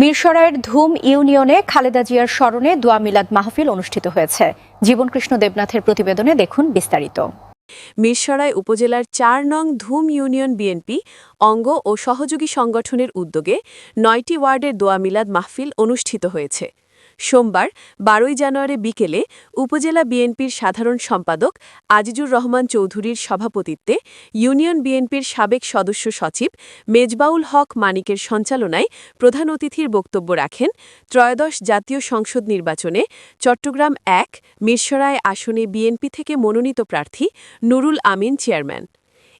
মিরসরাইয়ের ধুম ইউনিয়নে খালেদা জিয়ার স্মরণে দোয়া মিলাদ মাহফিল অনুষ্ঠিত হয়েছে। জীবনকৃষ্ণ দেবনাথের প্রতিবেদনে দেখুন বিস্তারিত। মিরসরাই উপজেলার চার নং ধুম ইউনিয়ন বিএনপি অঙ্গ ও সহযোগী সংগঠনের উদ্যোগে নয়টি ওয়ার্ডের দোয়া মিলাদ মাহফিল অনুষ্ঠিত হয়েছে। সোমবার, বারোই জানুয়ারি বিকেলে উপজেলা বিএনপির সাধারণ সম্পাদক আজিজুর রহমান চৌধুরীর সভাপতিত্বে ইউনিয়ন বিএনপির সাবেক সদস্য সচিব মেজবাউল হক মানিকের সঞ্চালনায় প্রধান অতিথির বক্তব্য রাখেন ত্রয়োদশ জাতীয় সংসদ নির্বাচনে চট্টগ্রাম এক, মিরসরাই আসনে বিএনপি থেকে মনোনীত প্রার্থী নুরুল আমিন চেয়ারম্যান।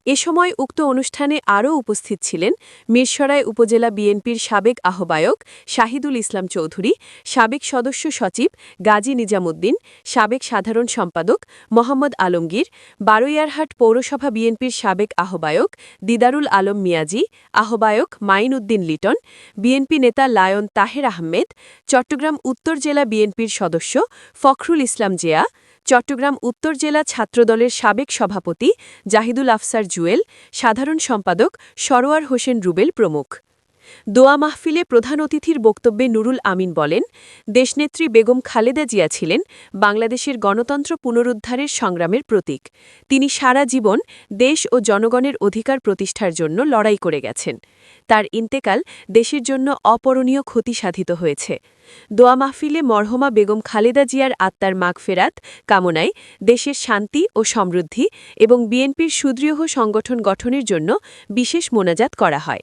এ সময় উক্ত অনুষ্ঠানে আরও উপস্থিত ছিলেন মিরসরাই উপজেলা বিএনপির সাবেক আহ্বায়ক শাহিদুল ইসলাম চৌধুরী, সাবেক সদস্য সচিব গাজী নিজামুদ্দিন, সাবেক সাধারণ সম্পাদক মোহাম্মদ আলমগীর বারৈয়ারহাট পৌরসভা বিএনপির সাবেক আহ্বায়ক দিদারুল আলম মিয়াজি, আহ্বায়ক মাইন উদ্দিন লিটন, বিএনপি নেতা লায়ন তাহের আহমেদ, চট্টগ্রাম উত্তর জেলা বিএনপির সদস্য ফখরুল ইসলাম জিয়া চট্টগ্রাম উত্তর জেলা ছাত্রদলের সাবেক সভাপতি জাহিদুল আফসার জুয়েল, সাধারণ সম্পাদক সরোয়ার হোসেন রুবেল প্রমুখ। দোয়া মাহফিলে প্রধান অতিথির বক্তব্যে নুরুল আমিন বলেন, দেশনেত্রী বেগম খালেদা জিয়া ছিলেন বাংলাদেশের গণতন্ত্র পুনরুদ্ধারের সংগ্রামের প্রতীক। তিনি সারা জীবন দেশ ও জনগণের অধিকার প্রতিষ্ঠার জন্য লড়াই করে গেছেন। তার ইন্তেকাল দেশের জন্য অপরণীয় ক্ষতি সাধিত হয়েছে। দোয়া মাহফিলে মরহমা বেগম খালেদা জিয়ার আত্মার মাগফেরাত কামনায় দেশের শান্তি ও সমৃদ্ধি এবং বিএনপির সুদৃঢ় সংগঠন গঠনের জন্য বিশেষ মোনাজাত করা হয়।